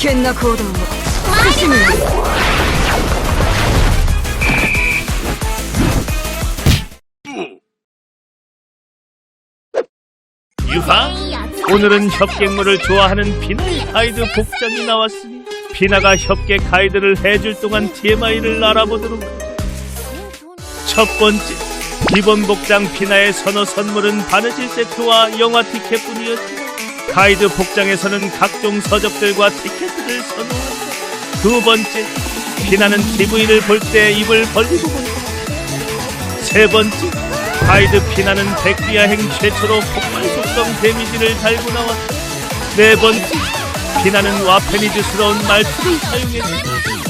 険な行動を慎むように 유하 오늘은 협객물을 좋아하는 피나의 가이드 복장이 나왔으니 피나가 협객 가이드를 해줄 동안 TMI를 알아보도록 하죠. 첫 번째 기본 복장 피나의 선호 선물은 바느질 세트와 영화 티켓뿐이었지만 가이드 복장에서는 각종 서적들과 티켓들을 선호한다. 두 번째 피나는 TV를 볼 때 입을 벌리고 본다. 세 번째 가이드 피나는 백비야행 최초로 폭발 속성 데미지를 달고 나왔다. 네 번째 피나는 와페니즈스러운 말투를 사용했다.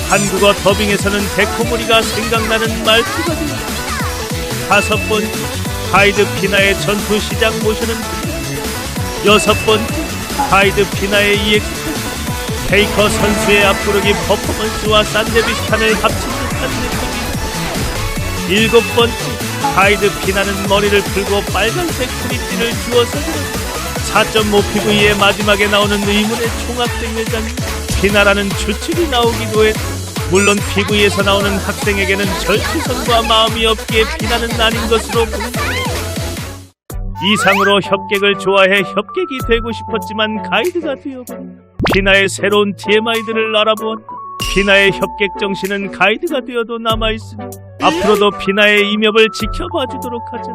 한국어 더빙에서는 데코모리가 생각나는 말투가 되었다. 다섯 번째 가이드 피나의 전투 시작 모션은. 여섯 번째 가이드 피나의 EX 페이커 선수의 앞구르기 퍼포먼스와 산데비스탄을 합친 듯한 느낌이다. 일곱 번째 가이드 피나는 머리를 풀고 빨간색 트리피를 주어서 4.5PV의 마지막에 나오는 의문의 총학생회 장면 피나라는 추측이 나오기도 했다. 물론 PV에서 나오는 학생에게는 절치성과 마음이 없기에 피나는 아닌 것으로 보인다. 이상으로 협객을 좋아해 협객이 되고 싶었지만 가이드가 되어버린 피나의 새로운 TMI들을 알아보았다. 피나의 협객 정신은 가이드가 되어도 남아있으니 앞으로도 피나의 임엽을 지켜봐 주도록 하자.